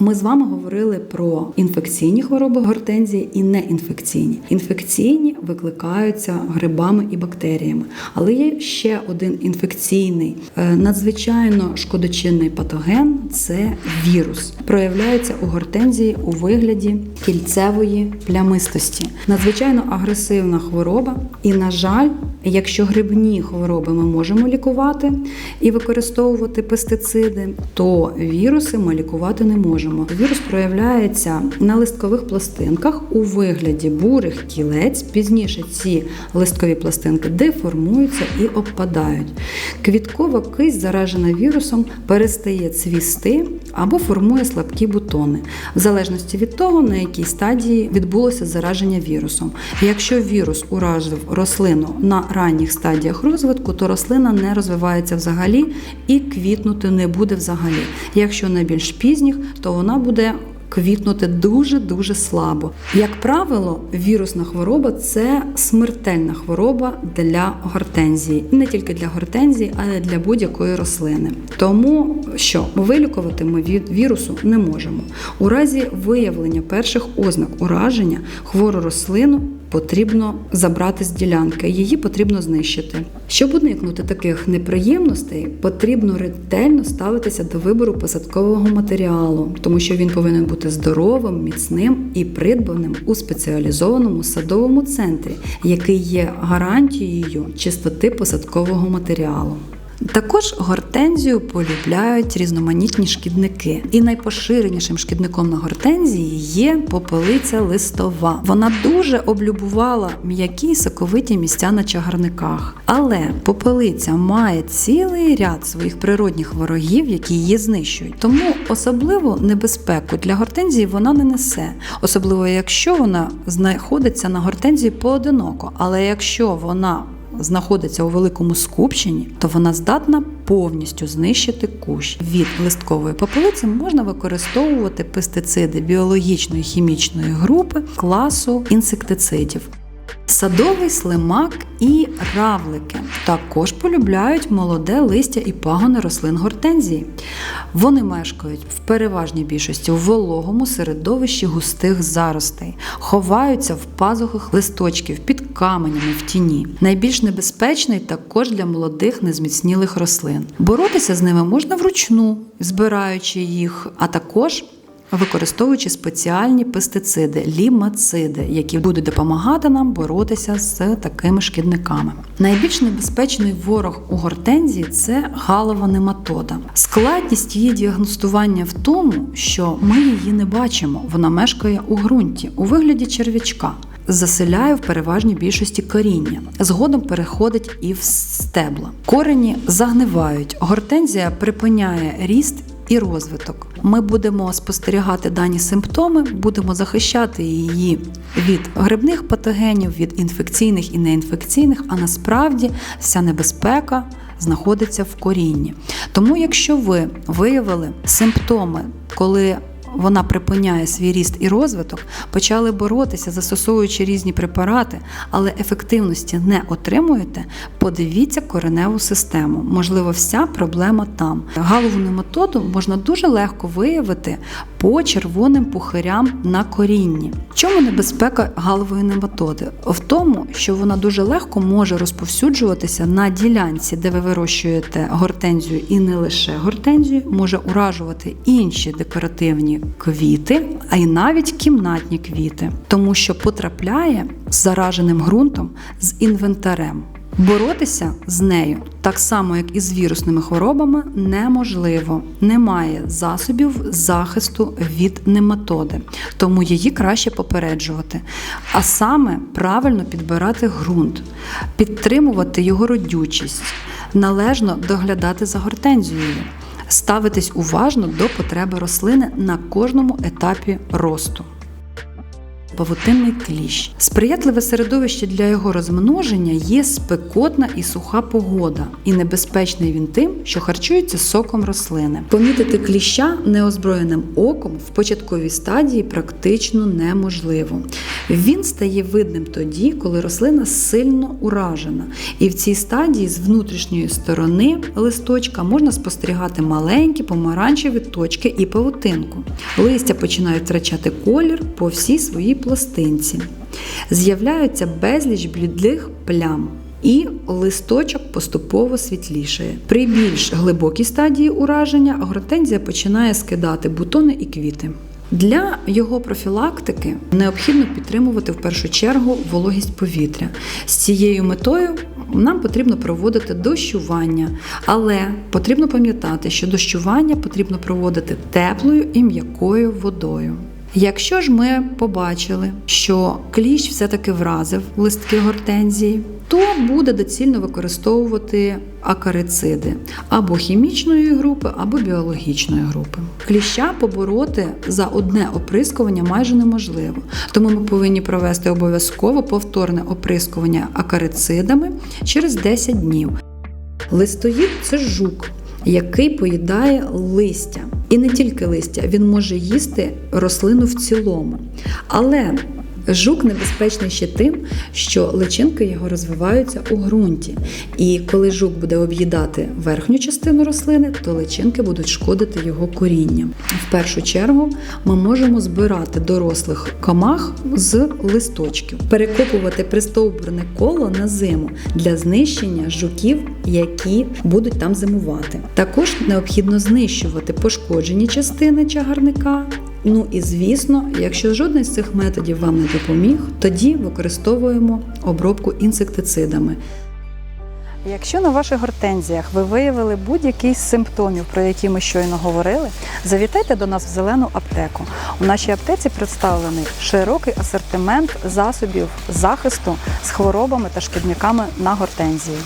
Ми з вами говорили про інфекційні хвороби гортензії і неінфекційні. Інфекційні викликаються грибами і бактеріями, але є ще один інфекційний, е, надзвичайно шкодочинний патоген це вірус. Проявляється у гортензії у вигляді кільцевої плямистості. Надзвичайно агресивна хвороба, і, на жаль, якщо грибні хвороби ми можемо лікувати і використовувати пестициди, то віруси ми лікувати не можемо. Вірус проявляється на листкових пластинках у вигляді бурих кілець. Пізніше ці листкові пластинки деформуються і обпадають. Квіткова кисть, заражена вірусом, перестає цвісти або формує слабкі бутони, в залежності від того, на якій стадії відбулося зараження вірусом. Якщо вірус уразив рослину на ранніх стадіях розвитку, то рослина не розвивається взагалі і квітнути не буде взагалі. Якщо на більш пізніх, то вона буде квітнути дуже-дуже слабо. Як правило, вірусна хвороба це смертельна хвороба для гортензії. Не тільки для гортензії, але й для будь-якої рослини. Тому що вилікувати ми від вірусу не можемо. У разі виявлення перших ознак ураження хвору рослину потрібно забрати з ділянки, її потрібно знищити. Щоб уникнути таких неприємностей, потрібно ретельно ставитися до вибору посадкового матеріалу, тому що він повинен бути здоровим, міцним і придбаним у спеціалізованому садовому центрі, який є гарантією чистоти посадкового матеріалу. Також гортензію полюбляють різноманітні шкідники, і найпоширенішим шкідником на гортензії є попелиця листова. Вона дуже облюбувала м'які соковиті місця на чагарниках. Але попелиця має цілий ряд своїх природних ворогів, які її знищують. Тому особливу небезпеку для гортензії вона не несе, особливо якщо вона знаходиться на гортензії поодиноко. Але якщо вона знаходиться у великому скупченні, то вона здатна повністю знищити кущ. Від листкової попелиці можна використовувати пестициди біологічної хімічної групи класу інсектицидів. Садовий слимак і равлики також полюбляють молоде листя і пагони рослин гортензії. Вони мешкають в переважній більшості в вологому середовищі густих заростей, ховаються в пазухах листочків під каменями в тіні. Найбільш небезпечний також для молодих незміцнілих рослин. Боротися з ними можна вручну, збираючи їх, а також використовуючи спеціальні пестициди, лімациди, які будуть допомагати нам боротися з такими шкідниками. Найбільш небезпечний ворог у гортензії це галова нематода. Складність її діагностування в тому, що ми її не бачимо. Вона мешкає у ґрунті у вигляді черв'ячка. Заселяє в переважній більшості коріння, згодом переходить і в стебла. Корені загнивають, гортензія припиняє ріст і розвиток. Ми будемо спостерігати дані симптоми, будемо захищати її від грибних патогенів, від інфекційних і неінфекційних, а насправді вся небезпека знаходиться в корінні. Тому, якщо ви виявили симптоми, коли вона припиняє свій ріст і розвиток, почали боротися, застосовуючи різні препарати, але ефективності не отримуєте, подивіться кореневу систему. Можливо, вся проблема там. Галову методу можна дуже легко виявити по червоним пухирям на корінні. Чому небезпека галової нематоди? В тому, що вона дуже легко може розповсюджуватися на ділянці, де ви вирощуєте гортензію, і не лише гортензію, може уражувати інші декоративні квіти, а й навіть кімнатні квіти, тому що потрапляє зараженим ґрунтом з інвентарем. Боротися з нею, так само як і з вірусними хворобами, неможливо. Немає засобів захисту від нематоди, тому її краще попереджувати. А саме правильно підбирати ґрунт, підтримувати його родючість, належно доглядати за гортензією. Ставитись уважно до потреби рослини на кожному етапі росту. Павутинний кліщ. Сприятливе середовище для його розмноження є спекотна і суха погода, і небезпечний він тим, що харчується соком рослини. Помітити кліща неозброєним оком в початковій стадії практично неможливо. Він стає видним тоді, коли рослина сильно уражена, і в цій стадії з внутрішньої сторони листочка можна спостерігати маленькі помаранчеві точки і павутинку. Листя починають втрачати колір по всій своїй пластинці. З'являються безліч блідлих плям. І листочок поступово світлішає. При більш глибокій стадії ураження гортензія починає скидати бутони і квіти. Для його профілактики необхідно підтримувати в першу чергу вологість повітря. З цією метою нам потрібно проводити дощування, але потрібно пам'ятати, що дощування потрібно проводити теплою і м'якою водою. Якщо ж ми побачили, що кліщ все-таки вразив листки гортензії, то буде доцільно використовувати акарициди або хімічної групи, або біологічної групи. Кліща побороти за одне оприскування майже неможливо, тому ми повинні провести обов'язково повторне оприскування акарицидами через 10 днів. Листоїд це жук, який поїдає листя. І не тільки листя, він може їсти рослину в цілому. Але жук небезпечний ще тим, що личинки його розвиваються у ґрунті. І коли жук буде об'їдати верхню частину рослини, то личинки будуть шкодити його корінням. В першу чергу ми можемо збирати дорослих комах з листочків, перекопувати пристовбурне коло на зиму для знищення жуків, які будуть там зимувати. Також необхідно знищувати пошкоджені частини чагарника. Ну і звісно, якщо жодний з цих методів вам не допоміг, тоді використовуємо обробку інсектицидами. Якщо на ваших гортензіях ви виявили будь-який з симптомів, про які ми щойно говорили, завітайте до нас в зелену аптеку. У нашій аптеці представлений широкий асортимент засобів захисту з хворобами та шкідниками на гортензії.